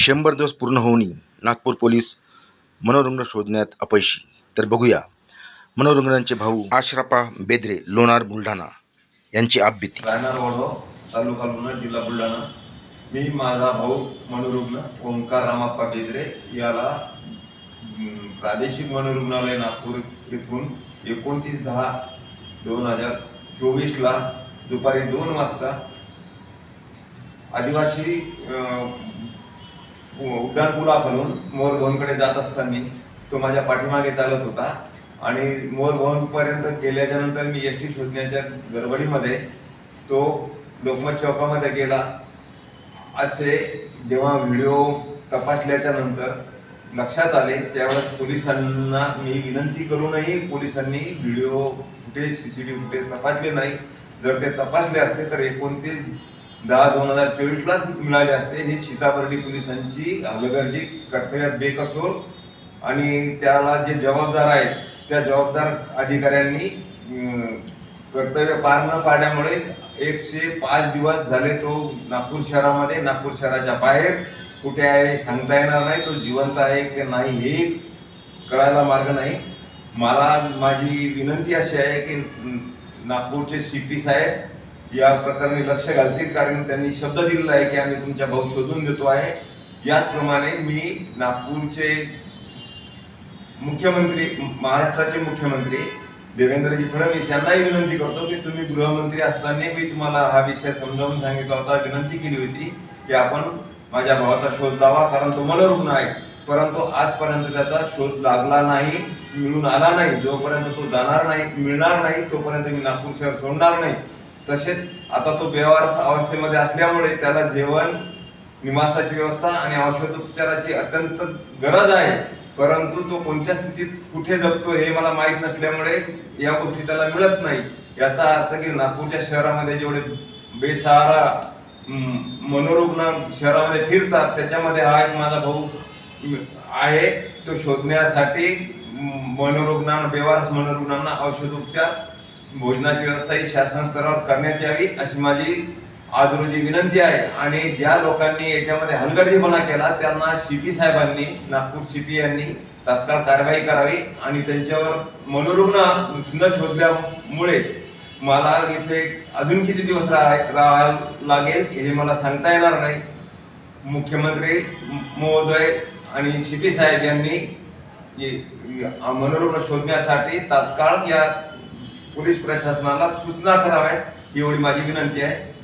शंभर दिवस पूर्ण होऊनही नागपूर पोलीस मनोरुग्ण शोधण्यात अपयशी. तर बघूया. मनोरुग्णांचे भाऊ आशरापा बेद्रे लोणार बुलढाणा यांची आपबीती. राहणार वडो तालुका लोणार जिल्हा बुलढाणा. मी माझा भाऊ मनोरुग्ण ओंकार रामाप्पा बेदरे याला प्रादेशिक मनोरुग्णालय नागपूर येथून एकोणतीस दहा दोन हजार चोवीसला दुपारी दोन वाजता आदिवासी उड्डाणपुलाखालून उड्डाण मोर भवनकडे जात असताना तो माझ्या पाठीमागे चालत होता. आणि मोर भवनपर्यंत गेल्याच्यानंतर मी एस टी शोधण्याच्या गडबडीमध्ये तो लोकमत चौकामध्ये गेला. असे जेव्हा व्हिडिओ तपासल्याच्या नंतर लक्षात आले त्यावेळेस पोलिसांना मी विनंती करूनही पोलिसांनी video footage C C T V footage तपासले नाही. जर ते तपासले असते तर एकोणतीस दहा दोन हजार चोवीसलाच मिळाले असते. हे सीताबर्डी पोलिसांची हलगर्जी कर्तव्यात बेकसूर आणि त्याला जे जबाबदार आहेत त्या जबाबदार अधिकाऱ्यांनी कर्तव्य पार न पाडल्यामुळे एकशे पाच दिवस झाले तो नागपूर शहरामध्ये. नागपूर शहराच्या बाहेर कुठे आहे सांगता येणार नाही. तो जिवंत आहे की नाही हे कळायला मार्ग नाही. मला माझी विनंती अशी आहे की नागपूरचे सी पी साहेब या प्रकरणी लक्ष घालतील कारण त्यांनी शब्द दिलेला आहे की आम्ही तुमच्या भाऊ शोधून देतो आहे. याचप्रमाणे मी नागपूरचे मुख्यमंत्री महाराष्ट्राचे मुख्यमंत्री देवेंद्रजी फडणवीस यांनाही विनंती करतो की तुम्ही गृहमंत्री असताना मी तुम्हाला हा विषय समजावून सांगितला होता. विनंती केली होती की आपण माझ्या भावाचा शोध लावा कारण तो मनोरुग्ण आहे. परंतु आजपर्यंत त्याचा शोध लागला नाही मिळून आला नाही. जोपर्यंत तो जाणार नाही मिळणार नाही तोपर्यंत मी नागपूर शहर सोडणार नाही. तसेच आता तो बेवारस अवस्थेमध्ये असल्यामुळे त्याला जेवण निवासाची व्यवस्था आणि औषधोपचाराची अत्यंत गरज आहे. परंतु तो कोणत्या स्थितीत कुठे जगतो हे मला माहीत नसल्यामुळे या गोष्टी त्याला मिळत नाही. याचा अर्थ की नागपूरच्या शहरामध्ये जेवढे बेसहारा मनोरुग्ण शहरामध्ये फिरतात त्याच्यामध्ये हा एक माझा भाऊ आहे. तो शोधण्यासाठी मनोरुग्णांना बेवारस मनोरुग्णांना औषधोपचार भोजनाची व्यवस्था ही शासन स्तरावर करण्यात यावी अशी माझी आज रोजी विनंती आहे. आणि ज्या लोकांनी याच्यामध्ये हलगर्जीपणा केला त्यांना सीपी साहेबांनी नागपूर सीपी यांनी तात्काळ कारवाई करावी आणि त्यांच्यावर मनोरुग्ण सुंदर शोधल्यामुळे मला इथे अजून किती दिवस राहाय राहायला लागेल हे मला सांगता येणार नाही. मुख्यमंत्री महोदय आणि सीपी साहेब यांनी मनोरुग्ण शोधण्यासाठी तात्काळ या पोलीस प्रशासनाला सूचना कराव्यात एवढी माझी विनंती आहे.